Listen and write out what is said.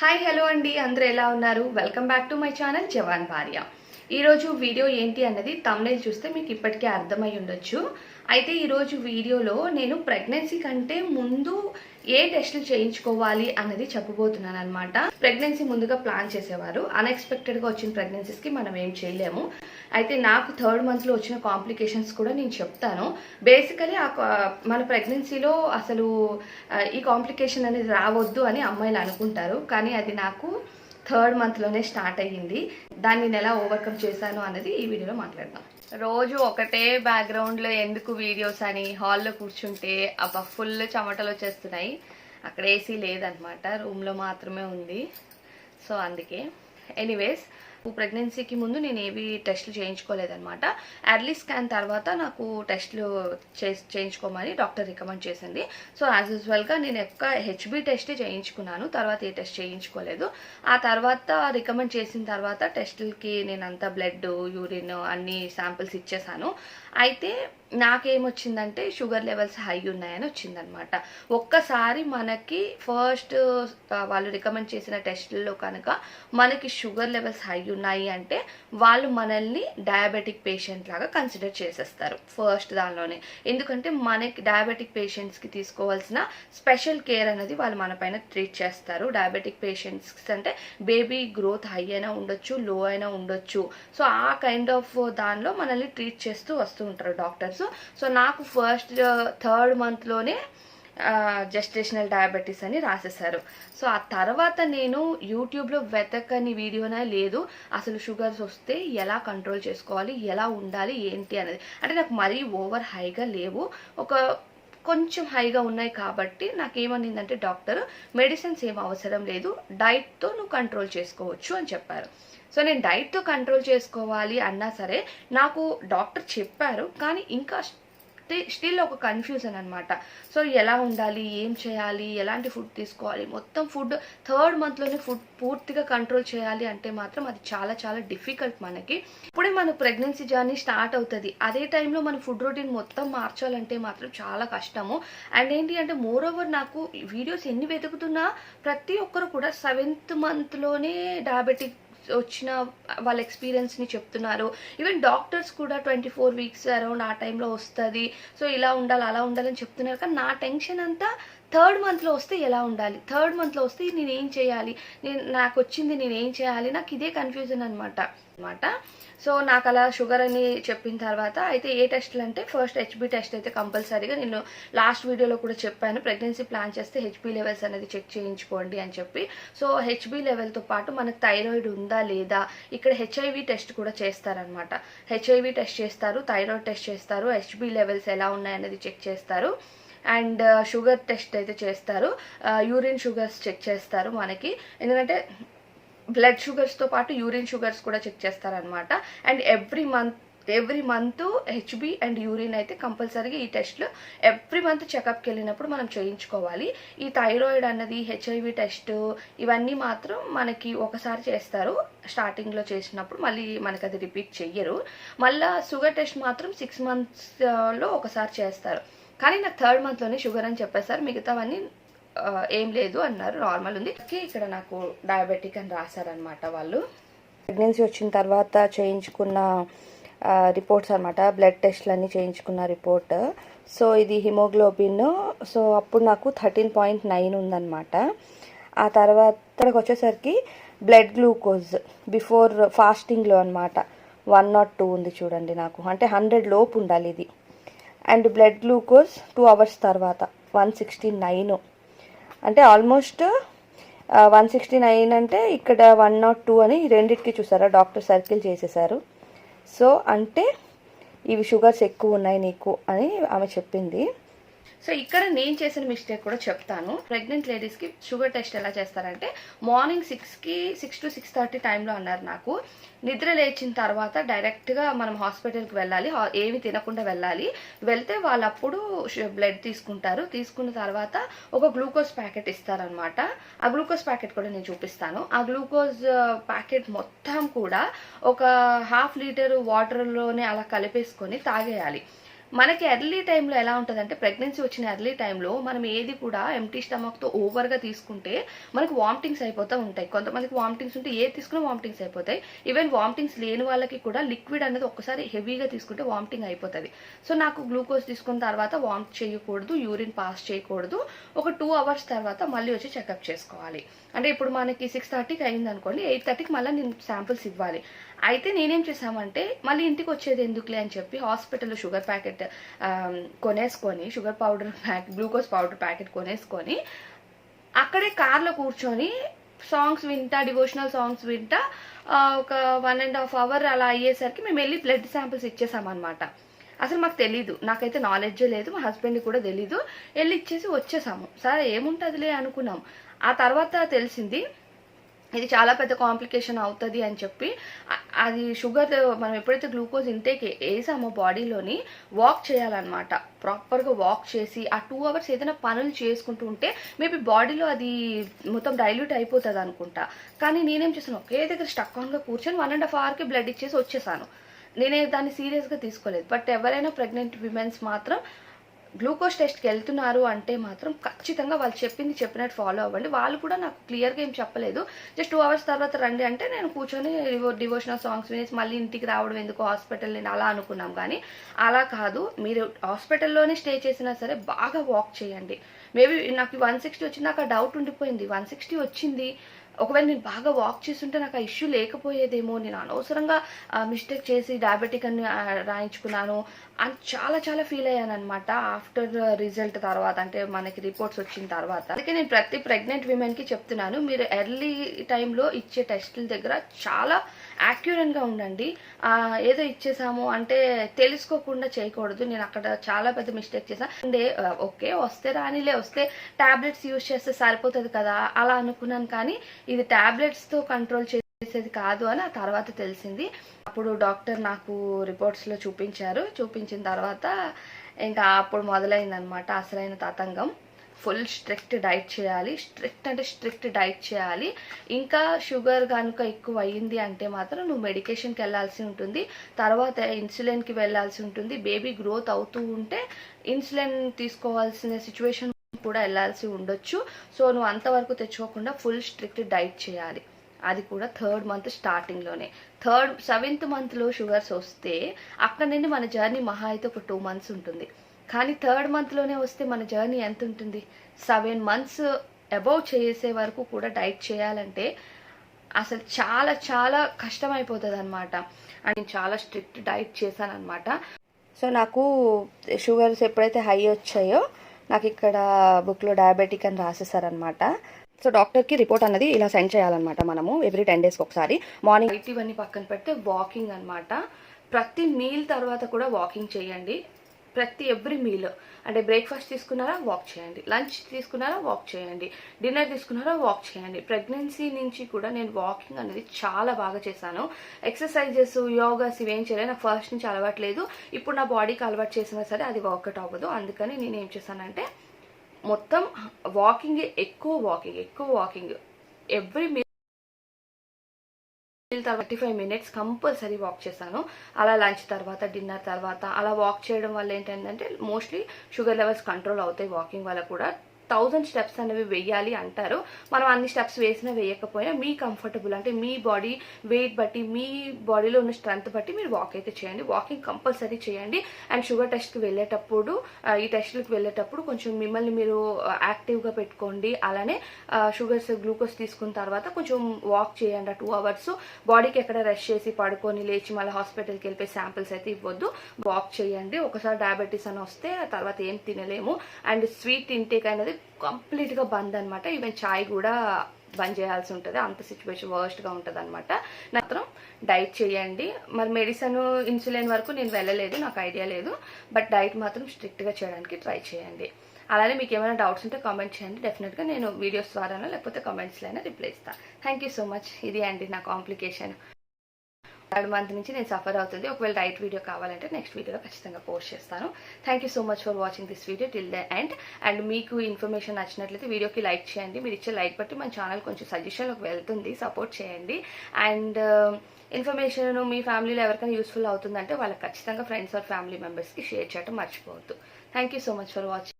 Hi hello అండి. అందరూ ఎలా ఉన్నారు? Welcome back to my channel Jawan Bharya ఈరోజు వీడియో ఏంటి అన్నది తమ్నేల్ చూస్తే మీకు ఇప్పటికే అర్థమై ఉండొచ్చు. అయితే ఈరోజు వీడియోలో నేను ప్రెగ్నెన్సీ కంటే ముందు ఏ టెస్టులు చేయించుకోవాలి అన్నది చెప్పబోతున్నాను అనమాట ప్రెగ్నెన్సీ ముందుగా ప్లాన్ చేసేవారు. అన్ఎక్స్పెక్టెడ్గా వచ్చిన ప్రెగ్నెన్సీస్కి మనం ఏం చేయలేము. అయితే నాకు థర్డ్ మంత్లో వచ్చిన కాంప్లికేషన్స్ కూడా నేను చెప్తాను. బేసికలీ ఆ మన ప్రెగ్నెన్సీలో అసలు ఈ కాంప్లికేషన్ అనేది రావద్దు అని అమ్మాయిలు అనుకుంటారు. కానీ అది నాకు థర్డ్ మంత్లోనే స్టార్ట్ అయ్యింది. దాన్ని నేను ఎలా ఓవర్కమ్ చేశాను అన్నది ఈ వీడియోలో మాట్లాడదాం. రోజు ఒకటే బ్యాక్గ్రౌండ్లో ఎందుకు వీడియోస్ అని హాల్లో కూర్చుంటే అబ్బా ఫుల్ చెమటలు వచ్చేస్తున్నాయి. అక్కడ ఏసీ లేదనమాట రూమ్లో మాత్రమే ఉంది. సో అందుకే. ఎనీవేస్ ప్రెగ్నెన్సీకి ముందు నేను ఏవి టెస్ట్లు చేయించుకోలేదనమాట ఎర్లీ స్కాన్ తర్వాత నాకు టెస్ట్లు చేయించుకోమని డాక్టర్ రికమెండ్ చేసింది. సో యాజ్ యూజువల్గా నేను ఎక్కువ హెచ్బి టెస్ట్ చేయించుకున్నాను. తర్వాత ఏ టెస్ట్ చేయించుకోలేదు. ఆ తర్వాత రికమెండ్ చేసిన తర్వాత టెస్టులకి నేను అంతా బ్లడ్ యూరిన్ అన్ని శాంపిల్స్ ఇచ్చేసాను. అయితే నాకేమొచ్చిందంటే షుగర్ లెవెల్స్ హై ఉన్నాయని వచ్చిందనమాట. ఒక్కసారి మనకి ఫస్ట్ వాళ్ళు రికమెండ్ చేసిన టెస్ట్లలో కనుక మనకి షుగర్ లెవెల్స్ హై ఉన్నాయి అంటే వాళ్ళు మనల్ని డయాబెటిక్ పేషెంట్ లాగా కన్సిడర్ చేసేస్తారు ఫస్ట్ దానిలోనే. ఎందుకంటే మనకి డయాబెటిక్ పేషెంట్స్కి తీసుకోవాల్సిన స్పెషల్ కేర్ అనేది వాళ్ళు మన పైన ట్రీట్ చేస్తారు. డయాబెటిక్ పేషెంట్స్ అంటే బేబీ గ్రోత్ హై అయినా ఉండొచ్చు లో అయినా ఉండొచ్చు. సో ఆ కైండ్ ఆఫ్ దానిలో మనల్ని ట్రీట్ చేస్తూ వస్తూ ఉంటారు డాక్టర్స్. సో నాకు ఫస్ట్ థర్డ్ మంత్లోనే జెస్టేషనల్ డయాబెటీస్ అని రాసేశారు. సో ఆ తర్వాత నేను యూట్యూబ్లో వెతకని వీడియోనే లేదు. అసలు షుగర్స్ వస్తే ఎలా కంట్రోల్ చేసుకోవాలి? ఎలా ఉండాలి? ఏంటి అనేది? అంటే నాకు మరీ ఓవర్ హైగా లేవు. ఒక కొంచెం హైగా ఉన్నాయి కాబట్టి నాకేమనిందంటే డాక్టర్ మెడిసిన్స్ ఏం అవసరం లేదు. డైట్తో నువ్వు కంట్రోల్ చేసుకోవచ్చు అని చెప్పారు. సో నేను డైట్తో కంట్రోల్ చేసుకోవాలి అన్నా సరే నాకు డాక్టర్ చెప్పారు. కానీ ఇంకా స్టిల్ ఒక కన్ఫ్యూజన్ అనమాట సో ఎలా ఉండాలి? ఏం చేయాలి? ఎలాంటి ఫుడ్ తీసుకోవాలి? మొత్తం ఫుడ్ థర్డ్ మంత్లోనే ఫుడ్ పూర్తిగా కంట్రోల్ చేయాలి అంటే మాత్రం అది చాలా చాలా డిఫికల్ట్ మనకి. ఇప్పుడే మన ప్రెగ్నెన్సీ జర్నీ స్టార్ట్ అవుతుంది. అదే టైంలో మన ఫుడ్ రొటీన్ మొత్తం మార్చాలంటే మాత్రం చాలా కష్టము. అండ్ ఏంటి అంటే మోర్ ఓవర్ నాకు వీడియోస్ ఎన్ని వెతుకుతున్నా ప్రతి ఒక్కరు కూడా సెవెంత్ మంత్లోనే డయాబెటిక్ వచ్చిన వాళ్ళ ఎక్స్పీరియన్స్ని చెప్తున్నారు. ఈవెన్ డాక్టర్స్ కూడా ట్వంటీ ఫోర్ వీక్స్ అరౌండ్ ఆ టైంలో వస్తుంది. సో ఇలా ఉండాలి అలా ఉండాలని చెప్తున్నారు. కానీ నా టెన్షన్ అంతా థర్డ్ మంత్లో వస్తే ఎలా ఉండాలి? థర్డ్ మంత్లో వస్తే నేను ఏం చేయాలి? నేను నాకు వచ్చింది నేను ఏం చేయాలి? నాకు ఇదే కన్ఫ్యూజన్ అనమాట అనమాట సో నాకు అలా షుగర్ అని చెప్పిన తర్వాత అయితే ఏ టెస్ట్లు అంటే ఫస్ట్ హెచ్బి టెస్ట్ అయితే కంపల్సరీగా నేను లాస్ట్ వీడియోలో కూడా చెప్పాను. ప్రెగ్నెన్సీ ప్లాన్ చేస్తే హెచ్బి లెవెల్స్ అనేది చెక్ చేయించుకోండి అని చెప్పి. సో హెచ్బి లెవెల్తో పాటు మనకు థైరాయిడ్ ఉందా లేదా? ఇక్కడ హెచ్ఐవి టెస్ట్ కూడా చేస్తారనమాట హెచ్ఐవి టెస్ట్ చేస్తారు థైరాయిడ్ టెస్ట్ చేస్తారు హెచ్బి లెవెల్స్ ఎలా ఉన్నాయనేది చెక్ చేస్తారు. అండ్ uh, షుగర్ టెస్ట్ అయితే చేస్తారు. Uh, యూరిన్ షుగర్స్ చెక్ చేస్తారు మనకి. ఎందుకంటే బ్లడ్ షుగర్స్తో పాటు యూరిన్ షుగర్స్ కూడా చెక్ చేస్తారనమాట and every month every month HB and urine అయితే కంపల్సరీగా ఈ టెస్ట్లు ఎవ్రీ మంత్ చెకప్కి వెళ్ళినప్పుడు మనం చేయించుకోవాలి. ఈ థైరాయిడ్ అన్నది హెచ్ఐవి టెస్ట్ ఇవన్నీ మాత్రం మనకి ఒకసారి చేస్తారు. స్టార్టింగ్లో చేసినప్పుడు మళ్ళీ మనకి అది రిపీట్ చెయ్యరు. మళ్ళీ షుగర్ టెస్ట్ మాత్రం సిక్స్ మంత్స్లో ఒకసారి చేస్తారు. కానీ నాకు థర్డ్ మంత్లోనే షుగర్ అని చెప్పేసారు మిగతావన్నీ ఏం లేదు అన్నారు. నార్మల్ ఉంది. ఇక్కడ నాకు డయాబెటిక్ అని రాశారనమాట వాళ్ళు. ప్రెగ్నెన్సీ వచ్చిన తర్వాత చేయించుకున్న రిపోర్ట్స్ అనమాట బ్లడ్ టెస్ట్లన్నీ చేయించుకున్న రిపోర్ట్ సో ఇది హిమోగ్లోబిన్ సో అప్పుడు నాకు థర్టీన్ పాయింట్ నైన్ ఉందన్నమాట. ఆ తర్వాత ఇక్కడికి వచ్చేసరికి బ్లడ్ గ్లూకోజ్ బిఫోర్ ఫాస్టింగ్లో అనమాట వన్ నాట్ టూ ఉంది చూడండి నాకు. అంటే హండ్రెడ్ లోపు ఉండాలి ఇది. And blood glucose two hours తర్వాత వన్ సిక్స్టీ నైన్. అంటే ఆల్మోస్ట్ వన్ సిక్స్టీ నైన్ అంటే ఇక్కడ వన్ నాట్ టూ అని రెండింటికి రెండిటికి చూసారా డాక్టర్ సర్కిల్ చేసేసారు. సో అంటే ఇవి షుగర్స్ ఎక్కువ ఉన్నాయి నీకు అని ఆమె చెప్పింది. సో ఇక్కడ నేను చేసిన మిస్టేక్ కూడా చెప్తాను. ప్రెగ్నెంట్ లేడీస్కి షుగర్ టెస్ట్ ఎలా చేస్తారంటే మార్నింగ్ సిక్స్కి సిక్స్ టు సిక్స్ థర్టీ టైంలో అన్నారు నాకు. నిద్ర లేచిన తర్వాత డైరెక్ట్గా మనం హాస్పిటల్కి వెళ్ళాలి. ఏమి తినకుండా వెళ్ళాలి. వెళ్తే వాళ్ళు అప్పుడు బ్లడ్ తీసుకుంటారు. తీసుకున్న తర్వాత ఒక గ్లూకోజ్ ప్యాకెట్ ఇస్తారనమాట ఆ గ్లూకోజ్ ప్యాకెట్ కూడా నేను చూపిస్తాను. ఆ గ్లూకోజ్ ప్యాకెట్ మొత్తం కూడా ఒక హాఫ్ లీటర్ వాటర్లోనే అలా కలిపేసుకొని తాగేయాలి. మనకి ఎర్లీ టైంలో ఎలా ఉంటుందంటే ప్రెగ్నెన్సీ వచ్చిన ఎర్లీ టైంలో మనం ఏది కూడా ఎంటీ స్టమక్తో ఓవర్గా తీసుకుంటే మనకు వామిటింగ్స్ అయిపోతూ ఉంటాయి. కొంతమందికి వామిటింగ్స్ ఉంటే ఏది తీసుకున్నా వామిటింగ్స్ అయిపోతాయి. ఈవెన్ వామిటింగ్స్ లేని వాళ్ళకి కూడా లిక్విడ్ అనేది ఒక్కసారి హెవీగా తీసుకుంటే వామిటింగ్ అయిపోతుంది. సో నాకు గ్లూకోజ్ తీసుకున్న తర్వాత వామిట్ చేయకూడదు యూరిన్ పాస్ చేయకూడదు. ఒక టూ అవర్స్ తర్వాత మళ్ళీ వచ్చి చెకప్ చేసుకోవాలి. అంటే ఇప్పుడు మనకి సిక్స్ థర్టీకి అయింది అనుకోండి ఎయిట్ థర్టీకి మళ్ళీ నేను శాంపిల్స్ ఇవ్వాలి. అయితే నేనేం చేశామంటే మళ్ళీ ఇంటికి వచ్చేది ఎందుకులే అని చెప్పి హాస్పిటల్లో sugar packet కొనేసుకొని sugar powder packet glucose powder packet కొనేసుకొని అక్కడే కార్లో కూర్చొని సాంగ్స్ వింటా డివోషనల్ సాంగ్స్ వింటా ఒక వన్ అండ్ హాఫ్ అవర్ అలా అయ్యేసరికి మేము వెళ్ళి బ్లడ్ శాంపిల్స్ ఇచ్చేసామన్నమాట. అసలు మాకు తెలీదు. నాకైతే నాలెడ్జ్ లేదు మా హస్బెండ్కి కూడా తెలీదు. వెళ్ళి ఇచ్చేసి వచ్చేసాము. సరే ఏముంటుందిలే అనుకున్నాం. ఆ తర్వాత తెలిసింది ఇది చాలా పెద్ద కాంప్లికేషన్ అవుతుంది అని చెప్పి అది షుగర్ మనం ఎప్పుడైతే గ్లూకోజ్ ఇంటేక్ వేసామో బాడీలోని వాక్ చేయాలన్నమాట. ప్రాపర్గా వాక్ చేసి ఆ టూ అవర్స్ ఏదైనా పనులు చేసుకుంటూ ఉంటే మేబీ బాడీలో అది మొత్తం డైల్యూట్ అయిపోతుంది అనుకుంటా. కానీ నేనేం చేశాను ఒకే దగ్గర స్టక్ ఆన్గా కూర్చొని వన్ అండ్ హాఫ్ అవర్కి బ్లడ్ ఇచ్చేసి వచ్చేసాను. నేనే దాన్ని సీరియస్గా తీసుకోలేదు. బట్ ఎవరైనా ప్రెగ్నెంట్ విమెన్స్ మాత్రం గ్లూకోజ్ టెస్ట్కి వెళ్తున్నారు అంటే మాత్రం ఖచ్చితంగా వాళ్ళు చెప్పింది చెప్పినట్టు ఫాలో అవ్వండి. వాళ్ళు కూడా నాకు క్లియర్గా ఏం చెప్పలేదు. జస్ట్ టూ అవర్స్ తర్వాత రండి అంటే నేను కూర్చొని డివోషనల్ సాంగ్స్ వినేసి మళ్ళీ ఇంటికి రావడం ఎందుకు హాస్పిటల్ నేను అలా అనుకున్నాం కానీ అలా కాదు. మీరు హాస్పిటల్లోనే స్టే చేసినా సరే బాగా వాక్ చేయండి. మేబీ నాకు వన్ సిక్స్టీ వచ్చింది నాకు ఆ డౌట్ ఉండిపోయింది. వన్ సిక్స్టీ వచ్చింది ఒకవేళ నేను బాగా వాక్ చేస్తుంటే నాకు ఆ ఇష్యూ లేకపోయేదేమో నేను అనవసరంగా మిస్టేక్ చేసి డయాబెటిక్ అని రాయించుకున్నాను అని చాలా చాలా ఫీల్ అయ్యాను అనమాట ఆఫ్టర్ రిజల్ట్ తర్వాత అంటే మనకి రిపోర్ట్స్ వచ్చిన తర్వాత. అందుకే నేను ప్రతి ప్రెగ్నెంట్ విమెన్కి చెప్తున్నాను మీరు ఎర్లీ టైంలో ఇచ్చే టెస్టుల దగ్గర చాలా యాక్యురెంట్గా ఉండండి. ఏదో ఇచ్చేసాము అంటే తెలుసుకోకుండా చేయకూడదు. నేను అక్కడ చాలా పెద్ద మిస్టేక్ చేశాను అంటే ఓకే వస్తే రానిలే వస్తే ట్యాబ్లెట్స్ యూజ్ చేస్తే సరిపోతుంది కదా అలా అనుకున్నాను కానీ ఇది ట్యాబ్లెట్స్తో కంట్రోల్ చేసేది కాదు అని ఆ తర్వాత తెలిసింది. అప్పుడు డాక్టర్ నాకు రిపోర్ట్స్లో చూపించారు. చూపించిన తర్వాత ఇంకా అప్పుడు మొదలైందనమాట అసలైన తతంగం. ఫుల్ స్ట్రిక్ట్ డైట్ చేయాలి. స్ట్రిక్ట్ అంటే స్ట్రిక్ట్ డైట్ చేయాలి. ఇంకా షుగర్ కనుక ఎక్కువ అయ్యింది అంటే మాత్రం నువ్వు మెడికేషన్కి వెళ్ళాల్సి ఉంటుంది. తర్వాత ఇన్సులిన్కి వెళ్ళాల్సి ఉంటుంది. బేబీ గ్రోత్ అవుతూ ఉంటే ఇన్సులిన్ తీసుకోవాల్సిన సిచ్యువేషన్ కూడా వెళ్ళాల్సి ఉండొచ్చు. సో నువ్వు అంతవరకు తెచ్చుకోకుండా ఫుల్ స్ట్రిక్ట్ డైట్ చేయాలి. అది కూడా థర్డ్ మంత్ స్టార్టింగ్లోనే. థర్డ్ సెవెంత్ మంత్లో షుగర్స్ వస్తే అక్కడ నుండి మన జర్నీ మహా అయితే ఒక టూ మంత్స్ ఉంటుంది. కానీ థర్డ్ మంత్లోనే వస్తే మన జర్నీ ఎంత ఉంటుంది సెవెన్ మంత్స్ అబౌవ్ చేసే వరకు కూడా డైట్ చేయాలంటే అసలు చాలా చాలా కష్టం అయిపోతుంది అనమాట అండ్ నేను చాలా స్ట్రిక్ట్ డైట్ చేశాను అనమాట సో నాకు షుగర్స్ ఎప్పుడైతే హై వచ్చాయో నాకు ఇక్కడ బుక్లో డయాబెటిక్ అని రాసేసారనమాట సో డాక్టర్కి రిపోర్ట్ అన్నది ఇలా సెండ్ చేయాలన్నమాట మనము ఎవ్రీ టెన్ డేస్కి ఒకసారి. మార్నింగ్ ఇవన్నీ పక్కన పెడితే వాకింగ్ అన్నమాట. ప్రతి మీల్ తర్వాత కూడా వాకింగ్ చేయండి. ప్రతి ఎవ్రీ మీల్. అంటే బ్రేక్ఫాస్ట్ తీసుకున్నారా వాక్ చేయండి. లంచ్ తీసుకున్నారా వాక్ చేయండి. డిన్నర్ తీసుకున్నారా వాక్ చేయండి. ప్రెగ్నెన్సీ నుంచి కూడా నేను వాకింగ్ అనేది చాలా బాగా చేశాను. ఎక్సర్సైజెస్ యోగాస్ ఇవేం చేయలేదు. నాకు ఫస్ట్ నుంచి అలవాటు లేదు. ఇప్పుడు నా బాడీకి అలవాటు చేసినా సరే అది వర్కౌట్ అవ్వదు. అందుకని నేను ఏం చేశానంటే మొత్తం వాకింగ్ ఎక్కువ వాకింగ్ ఎక్కువ walking. Every thirty five minutes compulsory walk చేశాను అలా లంచ్ తర్వాత డిన్నర్ తర్వాత అలా వాక్ చేయడం వల్ల ఏంటంటే మోస్ట్లీ షుగర్ లెవెల్స్ కంట్రోల్ అవుతాయి వాకింగ్ వల్ల కూడా. థౌజండ్ స్టెప్స్ అనేవి వెయ్యాలి అంటారు. మనం అన్ని స్టెప్స్ వేసినా వేయకపోయినా మీ కంఫర్టబుల్ అంటే మీ బాడీ వెయిట్ బట్టి మీ బాడీలో ఉన్న స్ట్రెంత్ బట్టి మీరు వాక్ అయితే చేయండి. వాకింగ్ కంపల్సరీ చేయండి. అండ్ షుగర్ టెస్ట్కి వెళ్ళేటప్పుడు ఈ టెస్ట్లకు వెళ్ళేటప్పుడు కొంచెం మిమ్మల్ని మీరు యాక్టివ్గా పెట్టుకోండి. అలానే షుగర్స్ గ్లూకోజ్ తీసుకున్న తర్వాత కొంచెం వాక్ చేయండి. టూ అవర్స్ బాడీకి ఎక్కడ రెస్ట్ చేసి పడుకొని లేచి మళ్ళీ హాస్పిటల్కి వెళ్ళిపోయి శాంపిల్స్ అయితే ఇవ్వద్దు. వాక్ చేయండి. ఒకసారి డయాబెటీస్ అని వస్తే తర్వాత ఏం తినలేము. అండ్ స్వీట్ ఇంటేక్ అనేది కంప్లీట్గా బంద్ అనమాట ఈవెన్ చాయ్ కూడా బంద్ చేయాల్సి ఉంటుంది. అంత సిచ్యువేషన్ వర్స్ట్గా ఉంటుంది అనమాట మాత్రం డైట్ చేయండి. మరి మెడిసిన్ ఇన్సులిన్ వరకు నేను వెళ్ళలేదు నాకు ఐడియా లేదు. బట్ డైట్ మాత్రం స్ట్రిక్ట్గా చేయడానికి ట్రై చేయండి. అలానే మీకు ఏమైనా డౌట్స్ ఉంటే కామెంట్ చేయండి. డెఫినెట్గా నేను వీడియోస్ ద్వారానో లేకపోతే కామెంట్స్లో అయినా రిప్లై ఇస్తాను థ్యాంక్ యూ సో మచ్. ఇది అండి నా కాంప్లికేషన్. థర్డ్ మంత్ నుంచి నేను సఫర్ అవుతుంది. ఒకవేళ రైట్ వీడియో కావాలంటే నెక్స్ట్ వీడియోలో ఖచ్చితంగా పోస్ట్ చేస్తాను. Thank you so much for watching this video till the end and మీకు ఇన్ఫర్మేషన్ నచ్చినట్లయితే వీడియోకి లైక్ చేయండి. మీరు ఇచ్చే లైక్ బట్టి మన ఛానల్ కొంచెం సజెషన్లోకి వెళ్తుంది. సపోర్ట్ చేయండి. అండ్ ఇన్ఫర్మేషన్ um, మీ ఫ్యామిలీలో ఎవరికైనా యూస్ఫుల్ అవుతుందంటే వాళ్ళకి ఖచ్చితంగా ఫ్రెండ్స్ ఆర్ ఫ్యామిలీ మెంబర్స్కి షేర్ చేయడం మర్చిపోవద్దు. Thank you so much for watching